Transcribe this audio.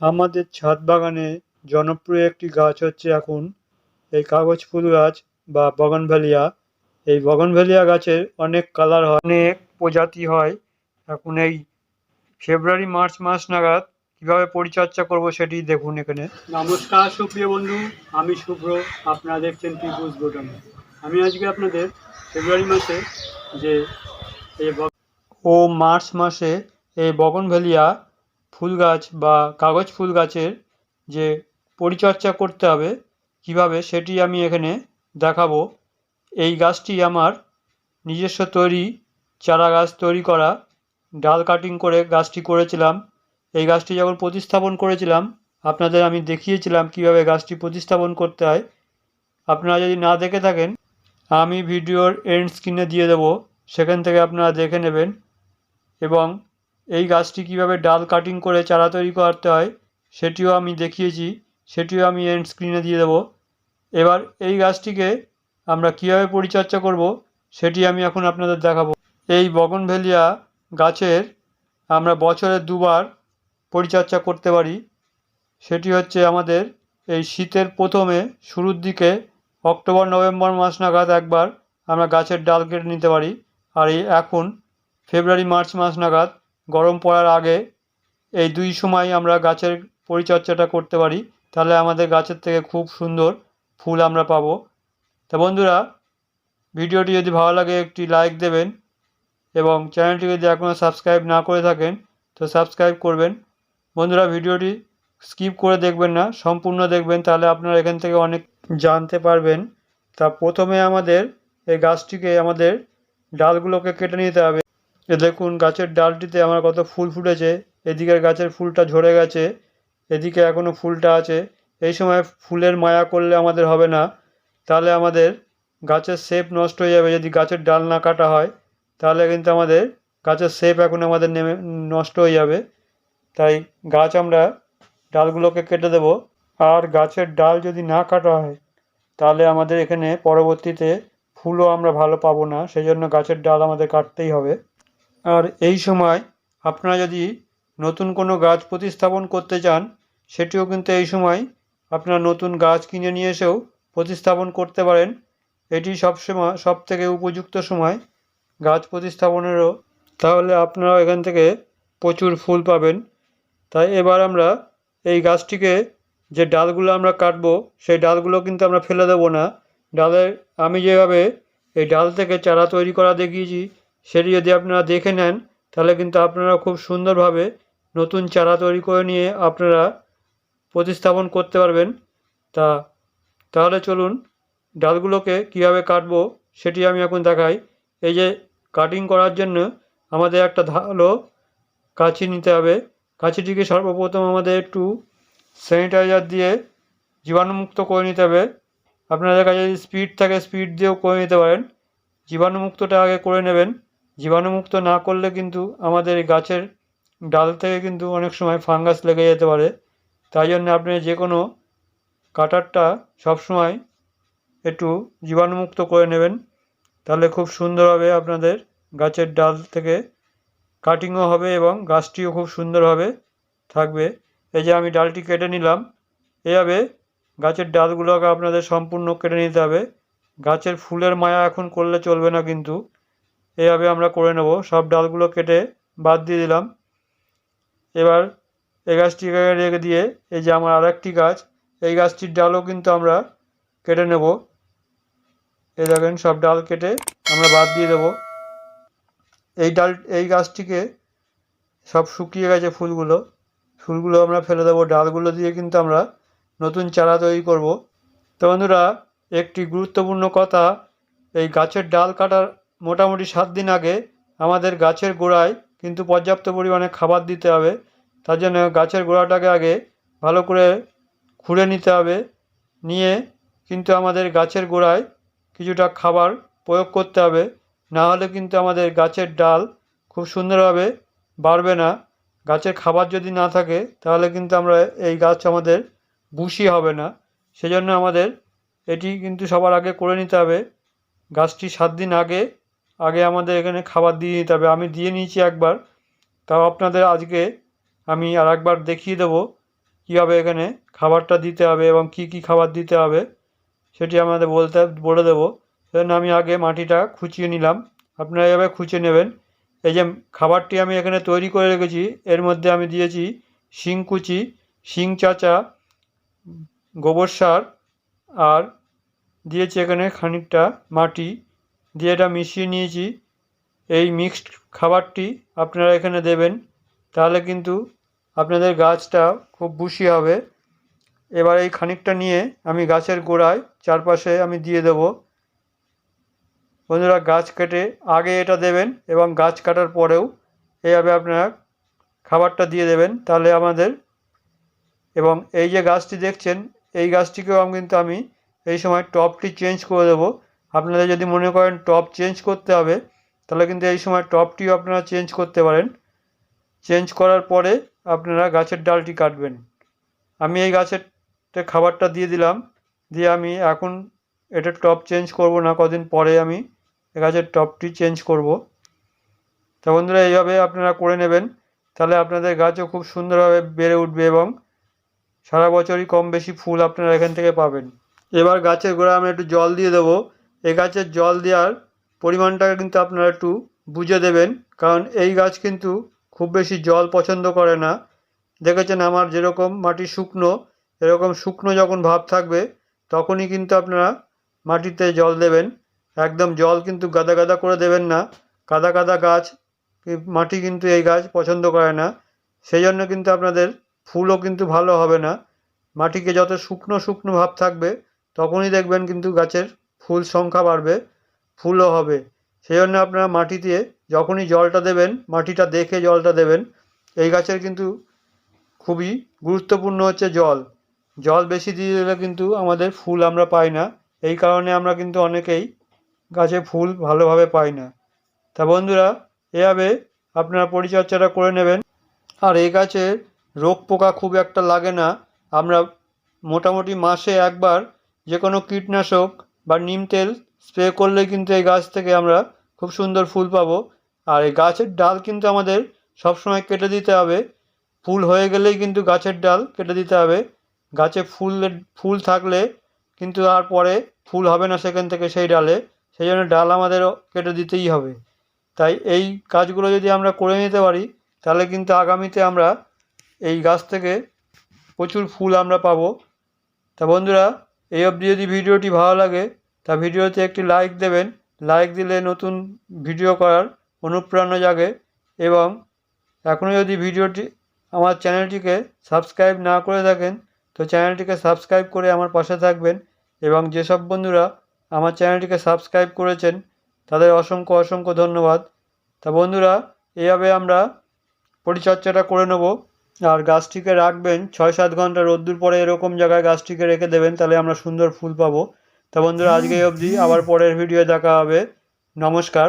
আমাদের ছাদ বাগানে জনপ্রিয় একটি গাছ হচ্ছে এখন এই কাগজ ফুল গাছ বা বগনভেলিয়া। এই বগনভেলিয়া গাছের অনেক কালার হয় অনেক প্রজাতি হয়। এখন এই ফেব্রুয়ারি মার্চ মাস নাগাদ কীভাবে পরিচর্যা করব সেটি দেখুন এখানে। নমস্কার সুপ্রিয় বন্ধু আমি শুভ্র আপনারা দেখছেন পিপুস বোটন আমি আজকে আপনাদের ফেব্রুয়ারি মাসে যে এই ও মার্চ মাসে এই বগনভেলিয়া ফুল গাছ বা কাগজ ফুল গাছের যে পরিচর্যা করতে হবে, কীভাবে সেটি আমি এখানে দেখাবো। এই গাছটি আমার নিজস্ব তৈরি চারা গাছ তৈরি করা, ডাল কাটিং করে গাছটি করেছিলাম। এই গাছটি যখন প্রতিস্থাপন করেছিলাম, আপনাদের আমি দেখিয়েছিলাম কীভাবে গাছটি প্রতিস্থাপন করতে হয়। আপনারা যদি না দেখে থাকেন, আমি ভিডিওর এন্ড স্ক্রিনে দিয়ে দেবো। সেখান থেকে আপনারা দেখে নেবেন এবং এই গাছটি কীভাবে ডাল কাটিং করে চারা তৈরি করতে হয়, সেটিও আমি দেখিয়েছি, সেটিও আমি এন্ড স্ক্রিনে দিয়ে দেবো। এবার এই গাছটিকে আমরা কীভাবে পরিচর্যা করব, সেটি আমি এখন আপনাদের দেখাবো। এই বগনভেলিয়া গাছের আমরা বছরে দুবার পরিচর্যা করতে পারি। সেটি হচ্ছে আমাদের এই শীতের প্রথমে শুরুর দিকে অক্টোবর, নভেম্বর মাস নাগাদ একবার আমরা গাছের ডাল কেটে নিতে পারি। আর এই এখন ফেব্রুয়ারি, মার্চ মাস নাগাদ গরম পড়ার আগে এই দুই সময় আমরা গাছের পরিচর্যাটা করতে পারি, তাহলে আমাদের গাছের থেকে খুব সুন্দর ফুল আমরা পাবো। তা বন্ধুরা, ভিডিওটি যদি ভালো লাগে একটি লাইক দেবেন এবং চ্যানেলটি যদি এখনও সাবস্ক্রাইব না করে থাকেন, তো সাবস্ক্রাইব করবেন। বন্ধুরা, ভিডিওটি স্কিপ করে দেখবেন না, সম্পূর্ণ দেখবেন, তাহলে আপনারা এখান থেকে অনেক জানতে পারবেন। তা প্রথমে আমাদের এই গাছটিকে আমাদের ডালগুলোকে কেটে নিতে হবে। এ দেখুন, গাছের ডালটিতে আমার কত ফুল ফুটেছে। এদিকের গাছের ফুলটা ঝরে গেছে। এদিকে এখনও ফুলটা আছে। এই সময় ফুলের মায়া করলে আমাদের হবে না। তাহলে আমাদের গাছের শেপ নষ্ট হয়ে যাবে। যদি গাছের ডাল না কাটা হয়, তাহলে কিন্তু আমাদের গাছের শেপ এখন আমাদের নেমে, নষ্ট হয়ে যাবে। তাই গাছ আমরা ডালগুলোকে কেটে দেব। আর গাছের ডাল যদি না কাটা হয়, তাহলে আমাদের এখানে পরবর্তীতে ফুলও আমরা ভালো পাবো না। সেই জন্য গাছের ডাল আমাদের কাটতেই হবে। আর এই সময় আপনারা যদি নতুন কোনো গাছ প্রতিস্থাপন করতে চান, সেটিও কিন্তু এই সময় আপনারা নতুন গাছ কিনে নিয়ে এসেও প্রতিস্থাপন করতে পারেন। এটি সবসময় সব থেকে উপযুক্ত সময় গাছ প্রতিস্থাপনেরও। তাহলে আপনারা এখান থেকে প্রচুর ফুল পাবেন। তাই এবার আমরা এই গাছটিকে যে ডালগুলো আমরা কাটবো, সেই ডালগুলো কিন্তু আমরা ফেলে দেবো না। ডালের, আমি যেভাবে এই ডাল থেকে চারা তৈরি করা দেখিয়েছি সেটি যদি আপনারা দেখে নেন, তাহলে কিন্তু আপনারা খুব সুন্দরভাবে নতুন চারা তৈরি করে নিয়ে আপনারা প্রতিস্থাপন করতে পারবেন। তা, তাহলে চলুন ডালগুলোকে কীভাবে কাটবো সেটি আমি এখন দেখাই। এই যে কাটিং করার জন্য আমাদের একটা ধারালো কাঁচি নিতে হবে। কাঁচিটিকে সর্বপ্রথম আমাদের একটু স্যানিটাইজার দিয়ে জীবাণুমুক্ত করে নিতে হবে। আপনাদের কাছে যদি স্পিড থাকে স্পিড দিয়েও করে নিতে পারেন। জীবাণুমুক্তটা আগে করে নেবেন। জীবাণুমুক্ত না করলে কিন্তু আমাদের এই গাছের ডাল থেকে কিন্তু অনেক সময় ফাঙ্গাস লেগে যেতে পারে। তাই জন্য আপনি যে কোনো কাটারটা সবসময় একটু জীবাণুমুক্ত করে নেবেন। তাহলে খুব সুন্দর হবে আপনাদের গাছের ডাল থেকে কাটিংও হবে এবং গাছটিও খুব সুন্দরভাবে থাকবে। এই যে আমি ডালটি কেটে নিলাম, এভাবে গাছের ডালগুলোকে আপনাদের সম্পূর্ণ কেটে নিতে হবে। গাছের ফুলের মায়া এখন করলে চলবে না কিন্তু। এভাবে আমরা করে নেব। সব ডালগুলো কেটে বাদ দিয়ে দিলাম। এবার এই গাছটিকে রেখে দিয়ে, এই যে আমার আরেকটি গাছ, এই গাছটির ডালও কিন্তু আমরা কেটে নেব। এই দেখেন, সব ডাল কেটে আমরা বাদ দিয়ে দেবো। এই ডাল, এই গাছটিকে সব শুকিয়ে গেছে ফুলগুলো। ফুলগুলো আমরা ফেলে দেবো। ডালগুলো দিয়ে কিন্তু আমরা নতুন চারা তৈরি করব। তো বন্ধুরা, একটি গুরুত্বপূর্ণ কথা, এই গাছের ডাল কাটার মোটামুটি সাত দিন আগে আমাদের গাছের গোড়ায় কিন্তু পর্যাপ্ত পরিমাণে খাবার দিতে হবে। তার জন্য গাছের গোড়াটাকে আগে ভালো করে খুঁড়ে নিতে হবে। নিয়ে কিন্তু আমাদের গাছের গোড়ায় কিছুটা খাবার প্রয়োগ করতে হবে। না হলে কিন্তু আমাদের গাছের ডাল খুব সুন্দরভাবে বাড়বে না। গাছের খাবার যদি না থাকে, তাহলে কিন্তু আমরা এই গাছ আমাদের বুশি হবে না। সেজন্য আমাদের এটি কিন্তু সবার আগে করে নিতে হবে। গাছটি সাত দিন আগে আগে আমাদের এখানে খাবার দিয়ে নিতে হবে। আমি দিয়ে নিয়েছি একবার। তাও আপনাদের আজকে আমি আর একবার দেখিয়ে দেবো কীভাবে এখানে খাবারটা দিতে হবে এবং কি কি খাবার দিতে হবে, সেটি আমাদের বলতে, বলে দেবো। সেজন্য আমি আগে মাটিটা খুঁচিয়ে নিলাম। আপনারা এভাবে খুঁচিয়ে নেবেন। এই যে খাবারটি আমি এখানে তৈরি করে রেখেছি, এর মধ্যে আমি দিয়েছি শিংকুচি শিং চাচা, গোবর সার, আর দিয়েছি এখানে খানিকটা মাটি। দিয়ে এটা মিশিয়ে নিয়েছি। এই মিক্সড খাবারটি আপনারা এখানে দেবেন। তাহলে কিন্তু আপনাদের গাছটা খুব বুশি হবে। এবার এই খানিকটা নিয়ে আমি গাছের গোড়ায় চারপাশে আমি দিয়ে দেবো। বন্ধুরা, গাছ কেটে আগে এটা দেবেন এবং গাছ কাটার পরেও এইভাবে আপনারা খাবারটা দিয়ে দেবেন। তাহলে আমাদের এবং এই যে গাছটি দেখছেন, এই গাছটিকেও আমি কিন্তু আমি এই সময় টপটি চেঞ্জ করে দেবো। আপনাদের যদি মনে করেন টপ চেঞ্জ করতে হবে, তাহলে কিন্তু এই সময় টপটিও আপনারা চেঞ্জ করতে পারেন। চেঞ্জ করার পরে আপনারা গাছের ডালটি কাটবেন। আমি এই গাছের খাবারটা দিয়ে দিলাম, দিয়ে আমি এখন এটা টপ চেঞ্জ করব না, কদিন পরে আমি গাছের টপটি চেঞ্জ করব। তা বন্ধুরা, এইভাবে আপনারা করে নেবেন, তাহলে আপনাদের গাছও খুব সুন্দরভাবে বেড়ে উঠবে এবং সারা বছরই কম বেশি ফুল আপনারা এখান থেকে পাবেন। এবার গাছের গোড়ায় আমি একটু জল দিয়ে দেবো। এই গাছের জল দেওয়ার পরিমাণটা কিন্তু আপনারা একটু বুঝে দেবেন। কারণ এই গাছ কিন্তু খুব বেশি জল পছন্দ করে না। দেখেছেন আমার যেরকম মাটি শুকনো, এরকম শুকনো যখন ভাব থাকবে, তখনই কিন্তু আপনারা মাটিতে জল দেবেন। একদম জল কিন্তু গাদা গাদা করে দেবেন না। কাদা কাদা গাছ মাটি কিন্তু এই গাছ পছন্দ করে না। সেই জন্য কিন্তু আপনাদের ফুলও কিন্তু ভালো হবে না। মাটিকে যত শুকনো শুকনো ভাব থাকবে, তখনই দেখবেন কিন্তু গাছের ফুল সংখ্যা বাড়বে, ফুলও হবে। সেই জন্য আপনারা মাটিতে যখনই জলটা দেবেন, মাটিটা দেখে জলটা দেবেন, এই গাছের কিন্তু খুবই গুরুত্বপূর্ণ হচ্ছে জল। জল বেশি দিয়ে দিলে কিন্তু আমাদের ফুল আমরা পাই না। এই কারণে আমরা কিন্তু অনেকেই গাছে ফুল ভালোভাবে পাই না। তা বন্ধুরা, এভাবে আপনারা পরিচর্যাটা করে নেবেন। আর এই গাছে রোগ পোকা খুব একটা লাগে না। আমরা মোটামুটি মাসে একবার যে কোনো কীটনাশক বা নিম তেল স্প্রে করলেই কিন্তু এই গাছ থেকে আমরা খুব সুন্দর ফুল পাবো। আর এই গাছের ডাল কিন্তু আমাদের সবসময় কেটে দিতে হবে। ফুল হয়ে গেলেই কিন্তু গাছের ডাল কেটে দিতে হবে। গাছে ফুল ফুল থাকলে কিন্তু আর পরে ফুল হবে না সেখান থেকে সেই ডালে। সেই জন্য ডাল আমাদের কেটে দিতেই হবে। তাই এই কাজগুলো যদি আমরা করে নিতে পারি, তাহলে কিন্তু আগামীতে আমরা এই গাছ থেকে প্রচুর ফুল আমরা পাবো। তা বন্ধুরা, এই অবধি যদি ভিডিওটি ভালো লাগে তা ভিডিওতে একটি লাইক দেবেন। লাইক দিলে নতুন ভিডিও করার অনুপ্রেরণা জাগে এবং এখনও যদি ভিডিওটি আমার চ্যানেলটিকে সাবস্ক্রাইব না করে থাকেন, তো চ্যানেলটিকে সাবস্ক্রাইব করে আমার পাশে থাকবেন এবং যেসব বন্ধুরা আমার চ্যানেলটিকে সাবস্ক্রাইব করেছেন, তাদের অসংখ্য অসংখ্য ধন্যবাদ। তা বন্ধুরা এইভাবে আমরা পরিচর্যাটা করে নেব। আর গাছটিকে রাখবেন ছয় সাত ঘণ্টা রোদ্দুর পরে এরকম জায়গায় গাছটিকে রেখে দেবেন, তাহলে আমরা সুন্দর ফুল পাবো। তা বন্ধুরা আজকে অবধি। আবার পরের ভিডিও দেখা হবে। নমস্কার।